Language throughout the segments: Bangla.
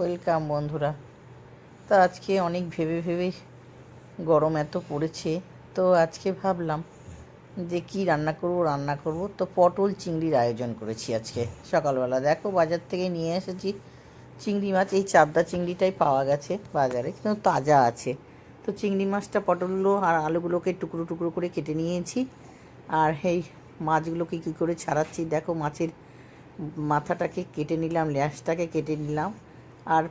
ওয়েলকাম বন্ধুরা। তো আজকে অনেক ভেবে ভেবে গরম এত পড়েছে, তো আজকে ভাবলাম যে কি রান্না করব রান্না করব। তো পটল চিংড়ির আয়োজন করেছি আজকে সকালবেলা। দেখো বাজার থেকে নিয়ে এসেছি চিংড়ি মাছ। এই চাপদা চিংড়িটাই পাওয়া গেছে বাজারে, কিন্তু তাজা আছে। তো চিংড়ি মাছটা পটলগুলো আর আলুগুলোকে টুকরো টুকরো করে কেটে নিয়েছি। আর এই মাছগুলোকে কী করে ছাড়াচ্ছি, দেখো মাছের মাথাটাকে কেটে নিলাম, ল্যাসটাকে কেটে নিলাম। আর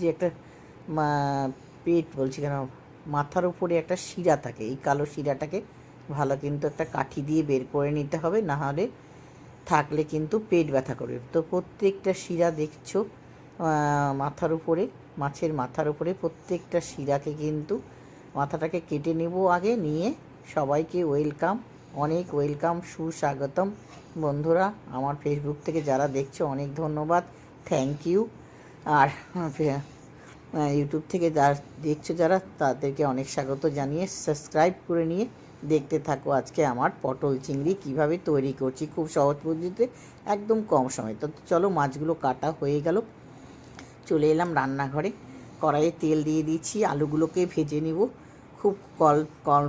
যে একটা পেট বলছি কেন, মাথার উপরে একটা শিরা থাকে। এই কালো শিরাটাকে ভালো কিন্তু একটা কাঠি দিয়ে বের করে নিতে হবে, না হলে থাকলে কিন্তু পেট ব্যথা করবে। তো প্রত্যেকটা শিরা দেখছ মাথার উপরে, মাছের মাথার উপরে প্রত্যেকটা শিরাকে কিন্তু মাথাটাকে কেটে নেব আগে, নিয়ে সবাইকে ওয়েলকাম, অনেক ওয়েলকাম, সুস্বাগতম। বন্ধুরা, আমার ফেসবুক থেকে যারা দেখছ, অনেক ধন্যবাদ। Thank you. আর ইউটিউব থেকে যারা দেখছ যারা, তাদেরকে অনেক স্বাগত জানিয়ে, সাবস্ক্রাইব করে নিয়ে দেখতে থাকো আজকে আমার পটল চিংড়ি কীভাবে তৈরি করছি, খুব সহজ পদ্ধতিতে, একদম কম সময়। তো চলো মাছগুলো কাটা হয়ে গেল। চলে এলাম রান্নাঘরে। কড়াইয়ে তেল দিয়ে দিচ্ছি আলুগুলোকে ভেজে নিব। খুব কল কল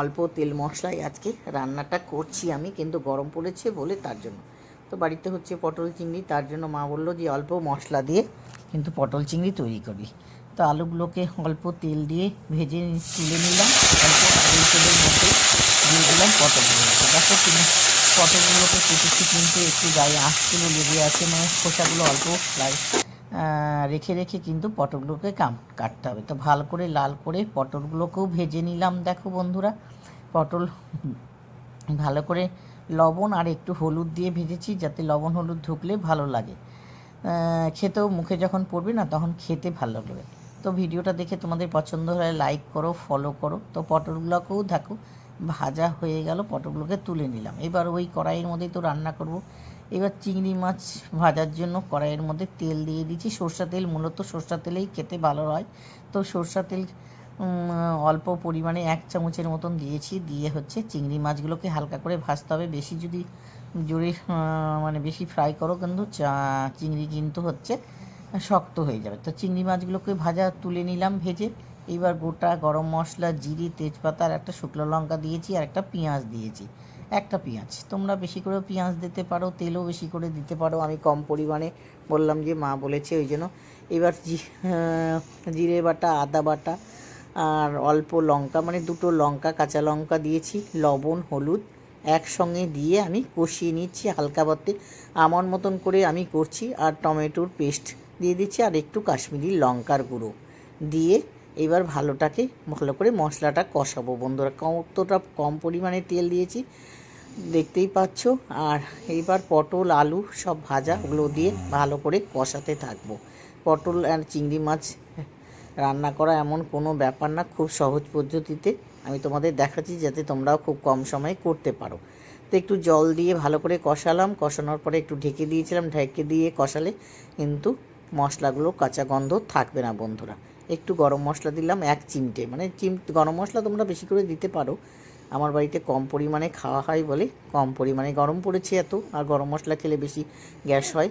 অল্প তেল মশলায় আজকে রান্নাটা করছি আমি, কিন্তু গরম পড়েছে বলে তার জন্য। তো বাড়িতে হচ্ছে পটল চিংড়ি তার জন্য মা বলল যে অল্প মশলা দিয়ে কিন্তু পটল চিংড়ি তৈরি করি তো আলুগুলোকে অল্প তেল দিয়ে ভেজে তুলে নিলাম অল্প আলু তেলের মধ্যে দিয়ে দিলাম পটলগুলোকে দেখো তুমি পটলগুলোকে কেটেছি কিন্তু একটু গায়ে আঁশগুলো লেগে আছে মানে খোসাগুলো অল্প আহ, রেখে রেখে কিন্তু পটলগুলোকে কাম কাটতে হবে। তো ভালো করে লাল করে পটলগুলোকেও ভেজে নিলাম দেখো বন্ধুরা। পটল ভালো করে লবণ আর একটু হলুদ দিয়ে ভেজেছি যাতে লবণ হলুদ ঢুকলে ভালো লাগে। খেতেও মুখে যখন পড়বে না তখন খেতে ভালো লাগবে। তো ভিডিওটা দেখে তোমাদের পছন্দ হলে লাইক করো ফলো করো। তো পটলগুলোকেও দেখো, ভাজা হয়ে গেল, পটলগুলোকে তুলে নিলাম। এবার ওই কড়াইয়ের মধ্যেই তো রান্না করব। এবার চিংড়ি মাছ ভাজার জন্য কড়াইয়ের মধ্যে তেল দিয়ে দিচ্ছি। সর্ষা তেল মূলত সর্ষা তেলেই খেতে ভালো হয়। তো সর্ষা তেল অল্প পরিমাণে এক চামচের মতন দিয়েছি। দিয়ে হচ্ছে চিংড়ি মাছগুলোকে হালকা করে ভাজতে হবে। বেশি যদি জোরে মানে বেশি ফ্রাই করো, কিন্তু চিংড়ি কিন্তু হচ্ছে শক্ত হয়ে যাবে। তো চিংড়ি মাছগুলোকে ভাজা তুলে নিলাম ভেজে। এইবার গোটা গরম মশলা, জিরি, তেজপাতা আর একটা শুকনো লঙ্কা দিয়েছি আর একটা পেঁয়াজ দিয়েছি। একটা পেঁয়াজ। তোমরা বেশি করে পেঁয়াজ দিতে পারো, তেলও বেশি করে দিতে পারো। আমি কম পরিমাণে বললাম যে মা বলেছে, ওই জন্য। এবার জিরে বাটা, আদা বাটা আর অল্প লঙ্কা মানে দুটো লঙ্কা, কাঁচা লঙ্কা দিয়েছি, লবণ, হলুদ একসঙ্গে দিয়ে আমি কষিয়ে নিচ্ছি হালকা ভাতে আমার মতন করে আমি করছি আর টমেটোর পেস্ট দিয়ে দিচ্ছি আর একটু কাশ্মীরি লঙ্কার গুঁড়ো দিয়ে এবার ভালোটাকে ভালো করে মশলাটা কষাবো। বন্ধুরা, কতটা কম পরিমাণে তেল দিয়েছি দেখতেই পাচ্ছ। আর এইবার পটল, আলু সব ভাজা, ওগুলো দিয়ে ভালো করে কষাতে থাকব। পটল আর চিংড়ি মাছ রান্না করা এমন কোনো ব্যাপার না, খুব সহজ পদ্ধতিতে আমি তোমাদের দেখাচ্ছি যাতে তোমরাও খুব কম সময়ে করতে পারো। তো একটু জল দিয়ে ভালো করে কষালাম, কষানোর পরে একটু ঢেকে দিয়েছিলাম, ঢেকে দিয়ে কষালে কিন্তু মশলাগুলো, কাঁচা গন্ধ থাকবে না বন্ধুরা। একটু গরম মশলা দিলাম, এক চিমটে মানে চিম, গরম মশলা তোমরা বেশি করে দিতে পারো। আমার বাড়িতে কম পরিমাণে খাওয়া হয় বলে, কম পরিমাণে গরম পড়েছে এত, আর গরম মশলা খেলে বেশি গ্যাস হয়।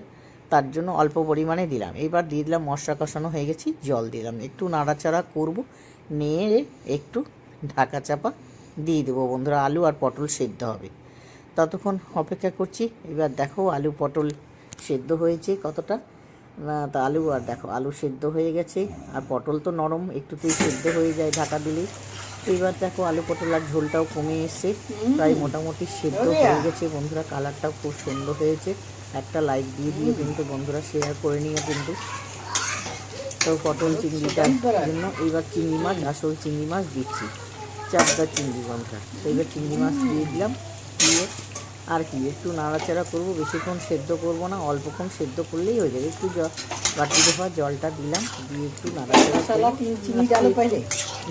তার জন্য অল্প পরিমাণে দিলাম। এবার দিয়ে দিলাম মশলা কষানো হয়ে গেছি, জল দিলাম। একটু নাড়াচাড়া করব নিয়ে একটু ঢাকা চাপা দিয়ে দেবো। বন্ধুরা, আলু আর পটল সেদ্ধ হবে। ততক্ষণ অপেক্ষা করছি। এবার দেখো আলু পটল সেদ্ধ হয়েছে কতটা। তা আলু আর দেখো, আলু সেদ্ধ হয়ে গেছে। আর পটল তো নরম, একটুতেই সেদ্ধ হয়ে যায় ঢাকা দিলেই এবার দেখো আলু পটল আর ঝোলটাও কমে এসছে। প্রায় মোটামুটি সেদ্ধ হয়ে গেছে। বন্ধুরা কালারটাও খুব সুন্দর হয়েছে। একটা লাইক দিয়ে দিয়ে কিন্তু বন্ধুরা শেয়ার করে নিও কিন্তু। তো পটল চিংড়িটার জন্য এইবার চিংড়ি মাছ আসল চিংড়ি মাছ দিচ্ছি। চারটা চিংড়ি বন্ধুরা। তো এবার চিংড়ি মাছ দিয়ে দিলাম। দিয়ে আর কি একটু নাড়াচাড়া করব। বেশিক্ষণ সেদ্ধ করব না অল্পক্ষণ সেদ্ধ করলেই হয়ে যাবে। একটু জল বাটিতে হওয়া জলটা দিলাম। দিয়ে একটু নাড়াচাড়া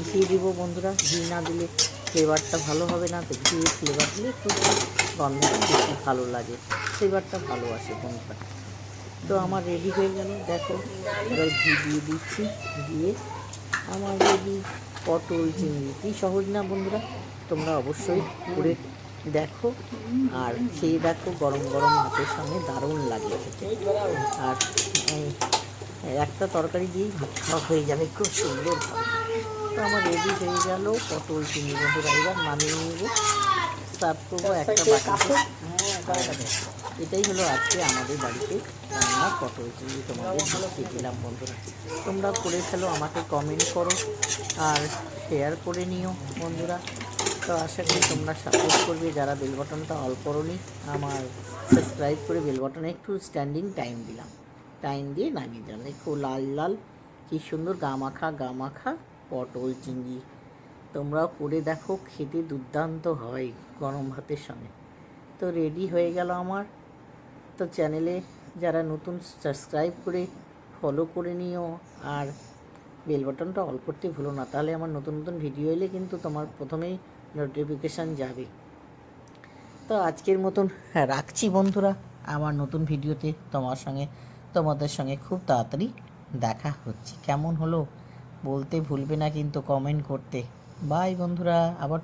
ঘি দিব বন্ধুরা, ঘি না দিলে ফ্লেভারটা ভালো হবে না। তো ঘি ফ্লেভার দিলে একটু গন্ধটা বেশি ভালো লাগে ফ্লেভারটা ভালো আসে বন্ধুরা। তো আমার রেডি হয়ে গেল, দেখো, এবার ঘি দিয়ে দিচ্ছি, দিয়ে আমার রেডি পটল চিংড়ি। কি সহজ না বন্ধুরা? তোমরা অবশ্যই করে দেখো, আর খেয়ে দেখো, গরম গরম ভাতের সঙ্গে দারুণ লাগে আর একটা তরকারি দিয়েই ভাত খাওয়া হয়ে যাবে, খুব সুন্দর। তো আমার রেডি হয়ে গেল পটল চিনি বন্ধুরা এবার নামিয়ে নেব। সার্ভ করব একটা বাটিতে। এটাই হলো আজকে আমাদের বাড়িতে রান্না পটল চিংড়ি তোমাদের দেখিয়ে দিলাম বন্ধুরা। তোমরা করে ফেলো আমাকে কমেন্ট করো আর শেয়ার করে নিও বন্ধুরা। তো আশা করি তোমরা সাপোর্ট করবে। যারা বেল বাটনটা অল করোনি আমার সাবস্ক্রাইব করে বেল বাটনে একটু স্ট্যান্ডিং টাইম দিলাম। টাইম দিয়ে নামিয়ে দিলাম। একটু লাল লাল কী সুন্দর গা মাখা গা মাখা পটল, চিংড়ি। তোমরাও করে দেখো, খেতে দুর্দান্ত হয় গরম ভাতের সঙ্গে। তো রেডি হয়ে গেল আমার। তো চ্যানেলে যারা নতুন সাবস্ক্রাইব করে ফলো করে নিও আর বেল বাটনটা অল করতে ভুলো না। তাহলে আমার নতুন নতুন ভিডিও এলে কিন্তু তোমার প্রথমেই নোটিফিকেশান যাবে। তো আজকের মতন রাখছি বন্ধুরা। আমার নতুন ভিডিওতে তোমার সঙ্গে, তোমাদের সঙ্গে খুব তাড়াতাড়ি দেখা হচ্ছে। কেমন হলো? বলতে ভুলবে না কিন্তু কমেন্ট করতে। বাই বন্ধুরা আবার